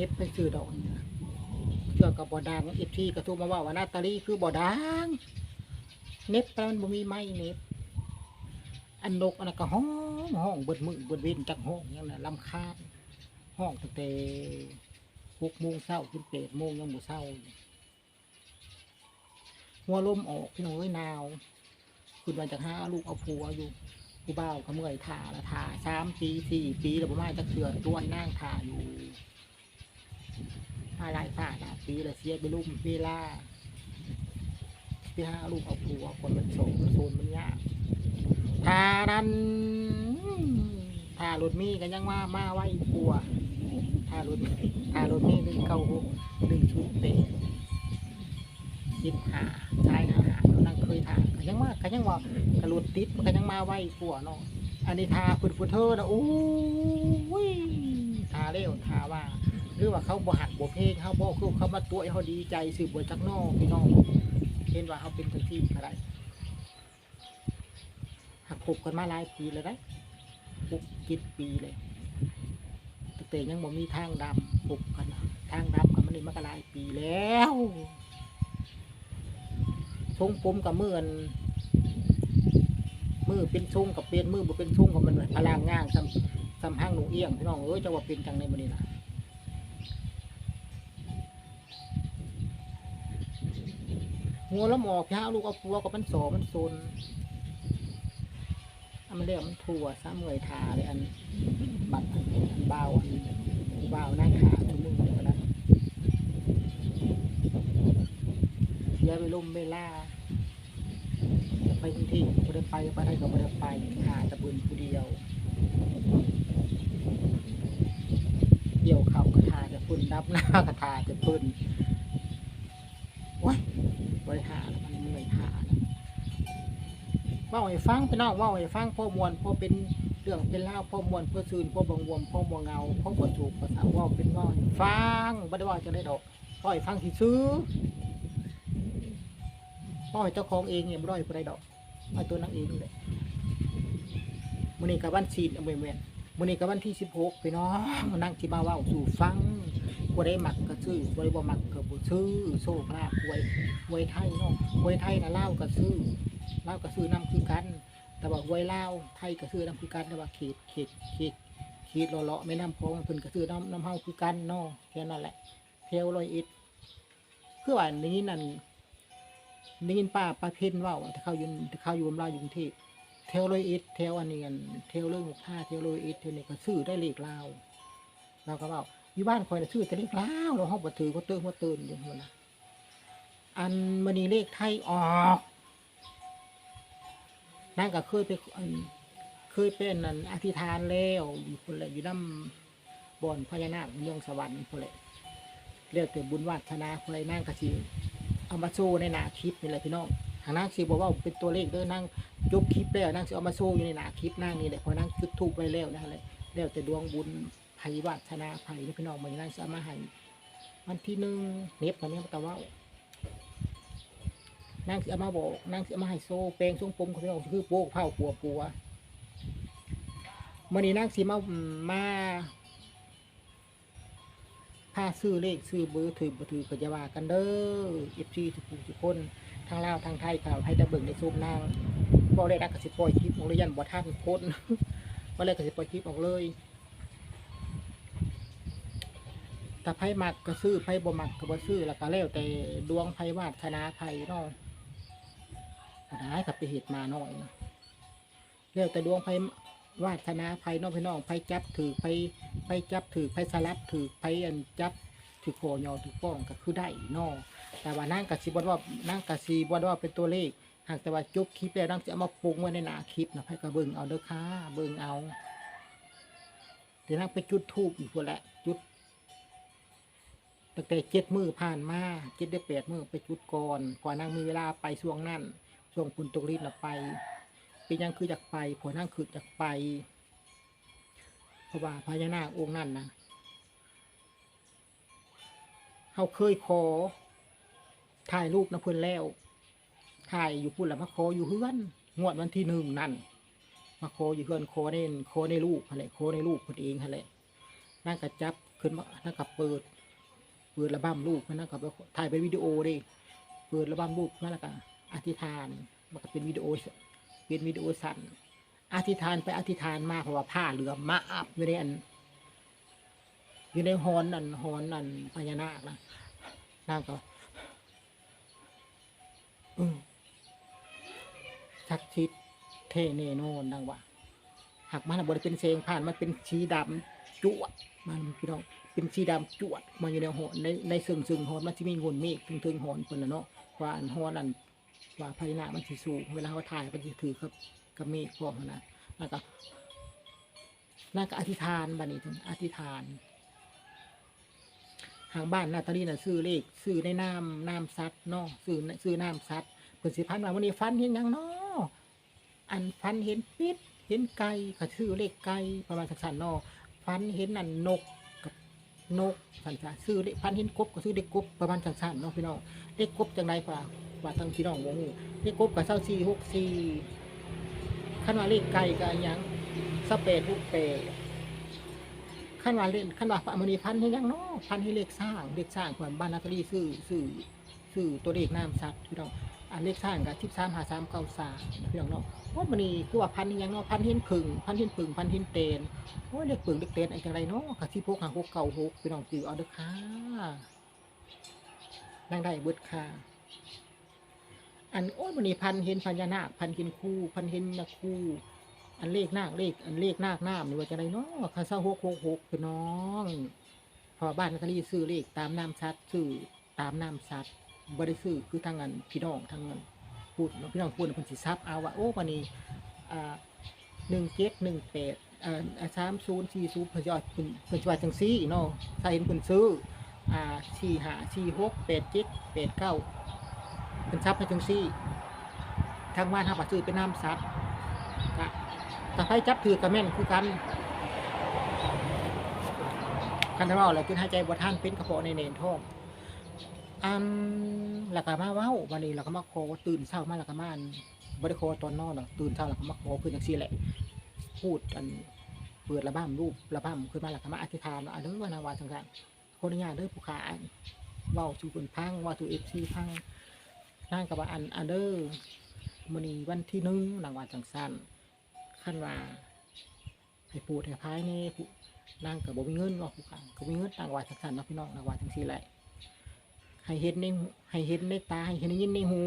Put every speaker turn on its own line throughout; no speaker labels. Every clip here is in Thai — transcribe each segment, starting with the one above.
น็บไปซื้อดอกนี่นะเกี่ยวกับบอดังเอฟที่กระทู้มาว่าว่านาตาลีคือบอดังเน็บแต่มันบ่มีไม้เน็บอันนกอันนั้นก็ห้องห้องเบิดมือเบิดเว้นจักห้องยังน่ะลำคาญห้องตั้งแต่หกโมงเช้าจนแปดโมงยังบ่เช้าอยู่หัวลมออกพี่น้องเอ้ยหนาวขึ้นมาจากห้าลูกเอาผัวอยู่ผู้บ่าวก็เมื่อยถ่าละถ่าสามปีสี่ปีแล้วบ่มาจะเถื่อนตัวนนั่งถ่าอยู่ หาหลายถ่าหลาปีแล้วเสียไปลูกเวลาที่ห้าลูกเอาผัวคนมันโสมโซนมันยากทาดันทารถมีก็ยังมามาไว้กลัวทารถทารถมีหนึ่งเก้าหกหนึ่งชุดเตะสิบหาชายหาหานั่งเคยทาก็ยังมาก็ยังว่ากระลุดติดมันก็ยังมาไว้กลัวเนาะอันนี้ทาฟุดฟุดเธอนะโอ้ยทาเร็วทาว่า หรือว่าเขาบ่หักบ่เพลงเขาบ่คือเขามาตัวให้เขาดีใจสืบบจักนอกพี่น้องเห็นว่าเขาเป็นคนที่อะไรหักคบกันมาหลายปีเลยนะหกเจ็ดปีเลยตั้งแต่ยังบ่มีทางดำปลุกกันทางดำกันมันนี่มันก็หลายปีแล้วทงผมกับมืออันมือเป็นทรงกับเป็นมือบ่เป็นทรงกับมันพลางง่างซ้ำซ้ำห้างหนูเอี้ยงพี่น้องเอ้ยจะว่าเป็นจังในมันนี่นะ หัวแล้วหมอกเช้าลูกเอาปัวกับมันสอมันโซนอันมันเรียกมันถั่วซ้ำเงยทาเลยอันบัดอันเบาอันเบาหน้าขาทุกมือเลยก็ได้เสียไปลุ่มเวลาจะไปทุกที่ก็ได้ไปก็ไปได้ก็ไม่ได้ไปหาตะบุญผู้เดียวเดี่ยวเข่ากระทาจะพุ่นดับหน้ากระทาจะพุ่นว้า บริหารมันเหนื่อยหานะเว่าให้ฟังพี่น้องเว่าให้ฟังพ่อมวลพ่อเป็นเรื่องเป็นเล่าวพ่อมวลพ่อซืนพ่อบังวมพ่อบัวเงาพ่อบัถูกภาษาเว่าเป็นเว่าให้ฟังบ่ได้ว่าจะได้ดอกเว่าให้ฟังที่ซื้อเว่าให้เจ้าของเองเนี่ยบ่ได้บ่ได้ดอกเอาตัวนักเองนี่แหละมื้อนี้กับวันศีลเอาไว้แม่น มื้อนี้กับวันที่ 16พี่น้องนั่งที่มาว้าสู่ฟังบ่ได้หมักก็ซื้อบ่ได้บ่มักก็บ่ซื้อโชคลาภหวยหวยไทยเนาะหวยไทยน่ะลาวก็ซื้อลาวก็ซื้อน้ำคือกัน แต่ว่าหวยลาไทยก็ซื้อน้ำคือกันแต่ว่าเขตเขตเขตเขตเลาะๆไม่น้ำพองเพิ่นก็ซื้อน้ำน้ำเฮาคือกันเนาะแค่นั้นแหละเทวลอยอ็ดคือว่านี้นั่นนี่ยินป้าป้าเพ็ญเว่าว่าถ้าเขาอยู่ถ้าเขาอยู่บำราอยู่กรุงเทพ เทลอยเอ็ดเทวอันนี้อันเทวเรื่องหกห้าเทลอยเอ็ดเทวนี่ก็ซื้อได้เลขลาเราก็บอกอยู่บ้านคอยน่ะซื้อแต่เลขลาเราห้องบัถือก็เติมก็เติมอย่างนี้นะอันมันนี่เลขไทยออกนั่นก็เคยไปอันเคยเป็นนั่นอธิษฐานแล้วอยู่คนละอยู่น้ำบ่อนพญานาคเมืองสวรรค์คนละเรียกแต่บุญวาสนาคนละนั่งกระสิเอามาโซ่ในหนาคลิปนี่แหละพี่น้อง ทางนั่งสิบอกว่าเป็นตัวเลขเด้อนั่งจบคลิปแล้วนั่งสิเอามาโซ่อยู่ในหนาคลิปนั่งนี่แหละพอนั่งจุดทูบไปแล้วนั่นแหละแล้วแต่ดวงบุญไผวาสนาไผนี่พี่น้องมันนั่งสามาให้วันที่หนึ่งเน็บมันเนี่ยตะว่านางสิเอามาบอกนางสิเอามาให้โซ่แปลงทรงผมเขาพี่น้องคือโป๊กเผาปัวปัวมื่อนี้นางสิมามาพาซื้อเลขซื้อเบอร์ถือถือก็จะว่ากันเด้อเอฟซีทุกทุกคน ทางลาวทางไทยข่าวให้ตะเบิ่งในซูมนางบ่ได้รักกสิปล่อยคลิปออกเลยยันบ่ทันคนบ่เลยกสิปล่อยคลิปออกเลยถ้าไผมักก็ซื้อไผบ่มักก็บ่ซื้อแล้วก็แล้วแต่ดวงไผวาสนาไผเนาะหายกับไปเหตุมาหน่อยนะเรียกแต่ดวงไพ่วาสนาไพ่น้องพี่น้องไพ่จับถือไพ่ไพ่จับถือไพ่สลับถือไพ่อันจับถือโคยอถือป้องก็คือได้นอ แต่ว่านั่งกะสีบว่านั่งกะสีบว่าเป็นตัวเลข หากแต่ว่าจุบคลิปแล้วนั่งจะเอามาปรุงไว้ในหน้าคลิปนะไพ่กระเบิงเอาเด้อค่ะเบิงเอาเดี๋ยวนั่งไปจุดทูบอีกคนละจุดตั้งแต่เจ็ดมือผ่านมาเจ็ดได้แปดมือไปจุดก่อนก่อนนั่งมีเวลาไปช่วงนั้นช่วงคุณตกรีดเราไปเป็นยังคืออยากไปผลนั่งคืออยากไปเพราะว่าพญานาคองค์นั้นนะเขาเคยขอ ถ่ายรูปนะเพื่อนแล้วถ่ายอยู่พุ่นละมาขออยู่เฮือนงวดวันที่หนึ่งนั่นมาขออยู่เฮือนขอในขอในรูปอะไรขอในรูปคนเองอะไรนั่งกระจับขึ้นมาแล้วก็เปิด เปิดระบ้ำลูกมันนะก็ไปถ่ายเป็นวิดีโอเดิเปิดระบ้ำลูกนั่นแหละก็อธิษฐานมันก็เป็นวิดีโอเป็นวิดีโอสั้นอธิษฐานไปอธิษฐานมาเพราะว่าผ้าเหลือมาอับอยู่ในอันอยู่ในหอนนั่นหอนนั่นพญานาคนะนางก็อืม ชักชิดเทเนโนนนางว่าหากมันบริเป็นเซงผ่านมันเป็นสีดำจวดมันพี่น้องเป็นสีดำจวดมันอยู่ในหอนในในซึ่งซึ่งหอนมันจะมีเงนมฆถึงถึงหอนเพิ่นน่ะเนาะว่าอันหอนนั่นว่าพญานามันสิสูงเวลาเขาถ่ายมันสิถือกับกับมฆพร้อมหั้นะแล้วก็นั่นก็อธิษฐานบัดนี้ถึงอธิษฐาน ทางบ้านนาตาลีน่ะซื้อเลขซื้อในน้ำน้ำซัดเนาะซื้อซื้อน้ำซัดเพิ่นสิพันว่าวันนี้ฟันเห็นหยังเนาะอันฟันเห็นปิดเห็นไก่ก็ซื้อเลขไก่ประมาณสักสันเนาะฟันเห็นนั่นนกกับนกสันจะซื้อเลขฟันเห็นกบก็ซื้อเลขกบประมาณสักสันเนาะพี่น้องเลขกบจังไดป่ะว่าทางพี่น้องบ่ฮู้เลขกบก็เศร้าสี่หกสี่คันว่าเลขไก่ก็อันหยังสเปดหกเปด ขั้นว่าเล่นขั้นว่ามันนีพันให้ยังเนาะพันให้เลขสร้างเลขสร้างควรบ้านนาตาลีซื้อซื้อซื้อตัวเลขน้ำซักพี่น้องอันเลขสร้างกับทิพสามหาสามเก้าสามพี่น้องเนาะเพราะมันนี่คือว่าพันให้ยังเนาะพันเห็นผึ่งพันเห็นผึ่งพันเห็นเตนโอ้ยเลขผึ่งเลขเตนไอ้จังไรเนาะกับที่พกหางพกเก่าหกพี่น้องจือเอาเด้อค่ะนั่งได้เบิดค่ะอันโอ้ยมันนี่พันเห็นพญานาคพันเห็นคู่พันเห็นนาคู่ อันเลขนาคเลขอันเลขนาคน้ำนี่ว่าจะไรเนาะคาซาหกหกหกพี่น้องพอบ้านนาตาลีซื้อเลขตามน้ำซัดซื้อตามน้ำซัดบริซื้อคือทางเงินพี่น้องทางเงินพูดพี่น้องพูดคนสิซับเอาว่าโอ้วันนี้อ่าหนึ่งเจ็ดหนึ่งแปดอ่าสามศูนย์สี่ศูนย์เพิ่นจะเพิ่นเพิ่นจะว่าจังซี่เนาะถ้าเห็นเพิ่นซื้ออ่าสี่ห้าสี่หกแปดเจ็ดแปดเก้าเพิ่นซับให้จังซี่ทางบ้านทางปัจจุเป็นน้ำซัด ถ้าใครจับถือกับแม่นคือกันกันทะเลาอะไรขึ้นหายใจบ่ท่านเป็นกระเพาะในเนนท้องอันแล้วก็มาเว้าวันนี้เราก็มาขอตื่นเช้ามาแล้วก็มาบ่ได้ขอตอนนอนหรอตื่นเช้าแล้วก็มาขอเพื่อนจังซี่แหละ พูดอันเปิดระบ้ามรูประบ้ามขึ้นมาแล้วก็มาอธิษฐานว่าอันเด้อว่านาวาจังซั่นคนอนุญาตเด้อผู้ขานเว้าสู่เพิ่นพังว้าสู่ FC พังนั่งกับอันอันเดอมื้อนี้วันที่หนึ่งหนางว่าจังซั่น ขั้นว่าให้ปูดให้พายนี่ผู้นางกับบ่มีเงินเนาะผู้ขังก็มีเงินต่างว่าจังซั่นเนาะพี่น้องนางว่าจังซี่แหละให้เห็นในให้เห็นในตาให้เห็นในยินในหู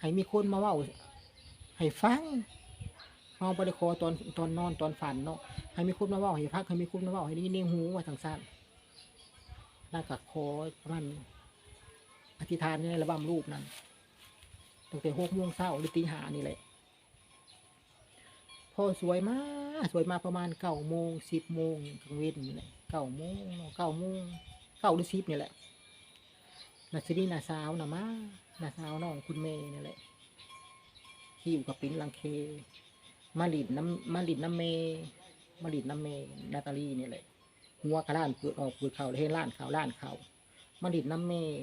ให้มีคนมาว้าให้ฟังเมาบ่ได้ขอตอนตอนนอนตอนฝันเนาะให้มีคนมาว้าให้พักให้มีคนมาว้าให้ได้ยินในหูว่าจังซั่นนางก็ขอประมาณอธิษฐานในระบำรูปนั้นตั้งแต่หกโมงเช้าหรือตีห้านี่แหละ พอสวยมาก สวยมาประมาณเก้าโมงสิบโมงกลางเว้นนี่แหละเก้าโมงเก้าโมงเก้าหรือสิบนี่แหละนาซินีนาสาวนะมานาสาวน้องคุณเมย์นี่แหละหิวกับปิ้นลังเค มาลิดน้ำมาลิดน้ำเมย์มาลิดน้ำเมย์นาตาลีนี่แหละหัวกระด้านเปิดออกเปิดเข่าเลยให้ล้านเข่าล้านเข่ามาลิดน้ำเมย์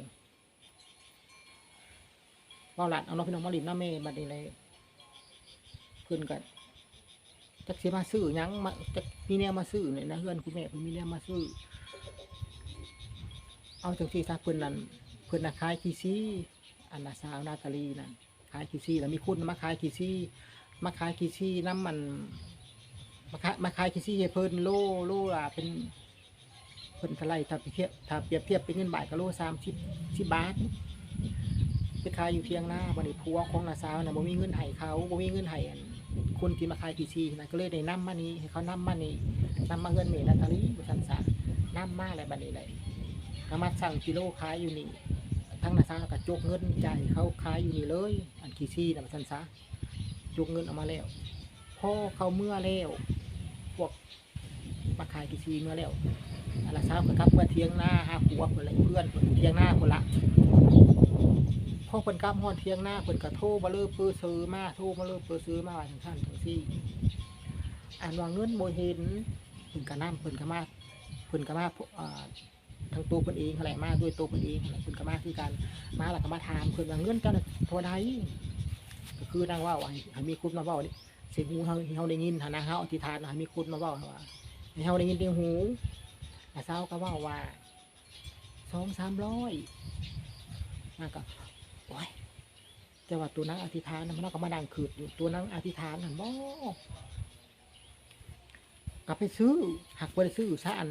ว่าหลานเอาน้องพี่น้องมาลิดน้ำเมย์มาดีเลยเพื่อนกัน จักสิมาซื้อยังมาจักมีแนวมาซื้อเนี่ยนะเพื่อนคุณแม่เพิ่นมีแนวมาซื้อ เอาจังซี่ซะเพิ่นนั่นเพิ่นน่ะขายกีซี่อันน่ะสาวนาตาลีนั่นขายกีซี่แล้วมีคนมาขายกีซี่มาขายกีซี่น้ำมันมาขายมาขายกีซี่ให้เพิ่นโลโลละเป็นเพิ่นท่าไหร่ถ้าเปรียบเทียบถ้าเปรียบเทียบเป็นเงินบาทก็โล30 10บสิบบาทไปขายอยู่เพียงหน้าบัดนี้ผัวของนาสาวน่ะบ่มีเงินให้เขาบ่มีเงินให้อัน คนที่มาขายทีซีนะก็เลยได้น้ำมานี้ให้เขาน้ำมานี้น้ำมาเงินเมนาตาลีบุษันสาน้ำมาอะไรบัดนี้เลยก็มาสั่งกิโลขายอยู่นี่ทั้งนาซาก็จกเงินใจเขาขายอยู่นี่เลย อันทีซีนะบุษันสาจกเงินออกมาแล้วพ่อเขาเมื่อแล้วพวกมาขายทีซีเมื่อแล้วอันละเช้าวกับเมื่อเที่ยงหน้าหาผัวคนละเพื่อนคนเที่ยงหน้าคนละ พ่อเพิ่นกลับฮอดเที่ยงหน้าเพิ่นก็โทรมาเลิกเปื้อซื้อมาโทรมาเลิกเปื้อซื้อมาว่งซั่นจังซี่อันว่าเงินบ่เห็นเพิ่นก็นำเพิ่นก็มาเพิ่นก็มาทั้งตัวเพิ่นเองอะไรมาด้วยตัวเพิ่นเองเพิ่นก็มาคือกันมาแล้วก็มาถามเพิ่นว่าเงินเจ้าน่ะเท่าใดก็คือนางว่าว่าให้มีคนมาว้านี่เสียงหูเฮาเฮาได้ยินหันะเฮาอธิษฐานให้มีคนมาว้าว่าให้เฮาได้ยินในหูอาสาก็ว่าว่าสองสามร้อยมันก็ โอ้ยแต่ว่าตัวนั้นอธิษฐานนะมันก็มาดังขืดอยู่ตัวนั้นอธิษฐานนั่นบ่ก็ไปซื้อหักไปซื้อซะอัน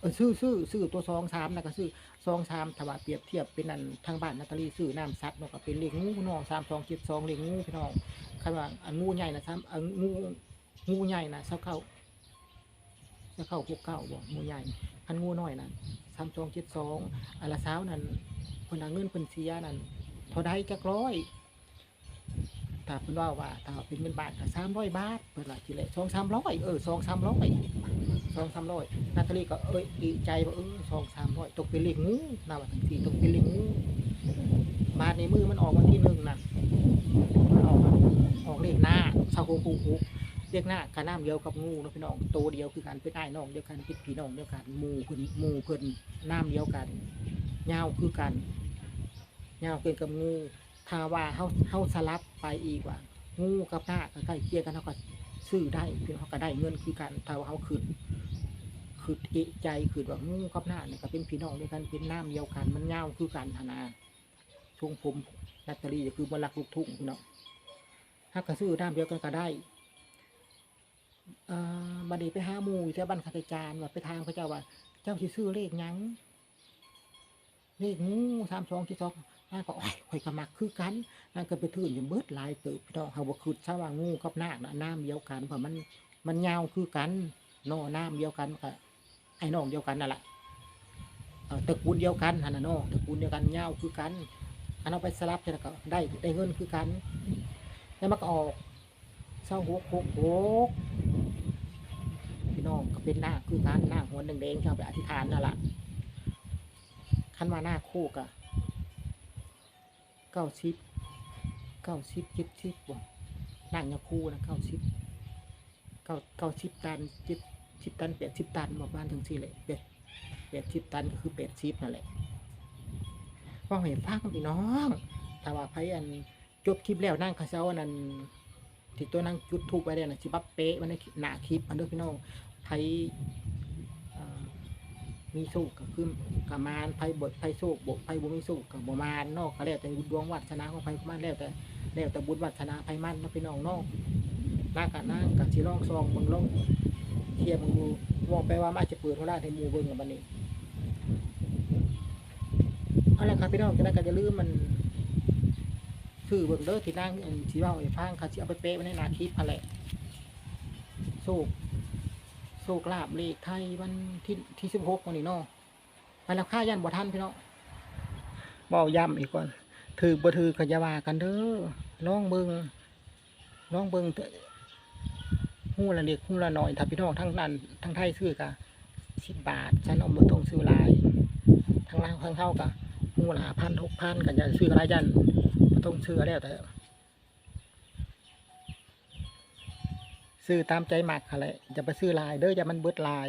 เออซื้อซื้อซื้อตัวสองสามนะก็ซื้อสองสามถ้าว่าเปรียบเทียบเป็นอันทางบ้านนาตาลีซื้อน้ำซัดเนาะก็เป็นเลขงูพี่น้องสามสองเจ็ดสองเลขงูพี่น้องคำว่าอันงูใหญ่นะสามอันงูงูใหญ่นะเท่าเข้าเท่าเข้าหกเก้าบ่งูใหญ่อันงูน้อยนั่นสามสองเจ็ดสองอันละสานั่นคนเอาเงินคนเสียนั่น เท่าใดจักร้อยถ้าเพิ่นว่าว่าถ้าเป็นเงินบาทก็สามร้อยบาทเปิดละทีละสองสามร้อยเออสองสามร้อยสองสามร้อยนาตาลีก็เอ้ยดีใจว่าเออสองสามร้อยตกเป็นเลขงูนาว่าทั้งสี่ตกเป็นเลขงูบาทในมือมันออกวันที่หนึ่งนะมันออกออกเลขหน้าชาวโกกูกูเลขหน้ากระน้ำเดียวกับงูนะพี่น้องโตวเดียวคือกันเป็นไอ้น้องเดียวกันเป็นพี่น้องเดียวกันหมูเพิ่นหมูเพิ่นน้ำเดียวกันยาวคือกัน ยาวเกินกับงูถ้าว่าเฮาเฮาสลับไปอีกว่า งูกับหน้าก็ใกล้เคียงกันเท่ากับซื้อได้เพียงเขาก็ได้เงินคือกันถ้าว่าเขาคืนคือเอะใจคือว่างูกับหน้าเนี่ยก็เป็นพี่น้องด้วยกันเป็นน้ำเดียวกัน มันเงาวคือกันธนาช่วงผมนัตตาลีก็คือบนหลักลูกทุ่งพี่น้องถ้าก็ซื้อน้ำเดียวกันก็ได้อ่าบัดนี้ไปห้ามูอยู่ที่บ้านข้าราชการว่าไปทางพระเจ้าว่า เจ้าสิซื้อเลขยังเลขงูสามสองที่สอง น่าก็โอ้ยข่อยก็มักคือกันนั่นก็ไปทื่นอยู่เบิดหลายเติบพี่น้องเฮาบ่คือซะว่างูกับนาคน่ะน้ำเดียวกันเพราะมันมันยาวคือกันเนาะน้ำเดียวกันก็ไอ้น้องเดียวกันนั่นแหละเอ่อตระกูลเดียวกันหันน่ะเนาะตระกูลเดียวกันยาวคือกันอันเอาไปสลับแล้วก็ได้ได้เงินคือกันแล้วมันก็ออกเศร้าหกหกหกพี่น้องก็เป็นหน้าคือกันหน้าหัวแดงๆที่เอาไปอธิษฐานนั่นแหละคันว่าหน้าคู่กะ เก้าสิบเก้าสิบเจ็ดสิบบ่นั่งยาคูนะเก้าสิบเก้าเก้าสิบตันเจ็ดสิบตันแปดสิบตันบอกบ้านถึงสี่เลยแปดแปดสิบตันก็คือแปดสิบนั่นแหละว่าเห็นภาพกันพี่น้องถ้าว่าไพอันจบคลิปแล้วนั่งเขาเช้าอันนั้นที่ตัวนั่งจุดทูบไปเลยนะสิบับเป๊ะมันในหน้าคลิปมันเด้อพี่น้องไพเอ่ มีสุขก็คือกับมารไพ่บทไพ่โชคบทไพ่บุมีสุขกับบ่มารนอกก็แล้วแต่บุญดวงวัฒนาของไพ่มันแล้วแต่แล้วแต่บุญวัฒนาไพ่มันเนะพี่น้องนอกหน้ากันหน้ากับสีร่องซองเบิ่งลงเทียบมึงดูมองไปว่ามันอาจจะเปิดเวลาในมูเบิ่งกับมันนี่เอาละครับพี่น้องจะได้ก็จะลืมมันซื้อเบิ่งเด้อที่นั่งอันที่เว่าไอ้ฟังเขาสิเอาไปเป๊ะไว้ในนาคลิปอะไรโชคโชค คลาภเลขไทยวันที่ที่สิบหกวันนี้เนาะไปแล้วค่ายันบ่ทันพี่น้องเบาย้ำอีกก่อนถือบ่ถือก็อย่าวากันเด้อลองเบิ่งลองเบิงเถอะหูละเล็กหูละน้อยถ้าพี่น้องทั้งนั้นทั้งไทยซื้อกะสิบบาทฉันเอาบ่ต้องซื้อหลายทั้งล่างทั้งเฮากะหูละพันหกพันกันอย่าซื้อหลายยันบ่ต้องซื้อแล้วแต่ ซื้อตามใจมักค่ะแหละจะไปซื้อลายเด้ออย่ามันเบิดลาย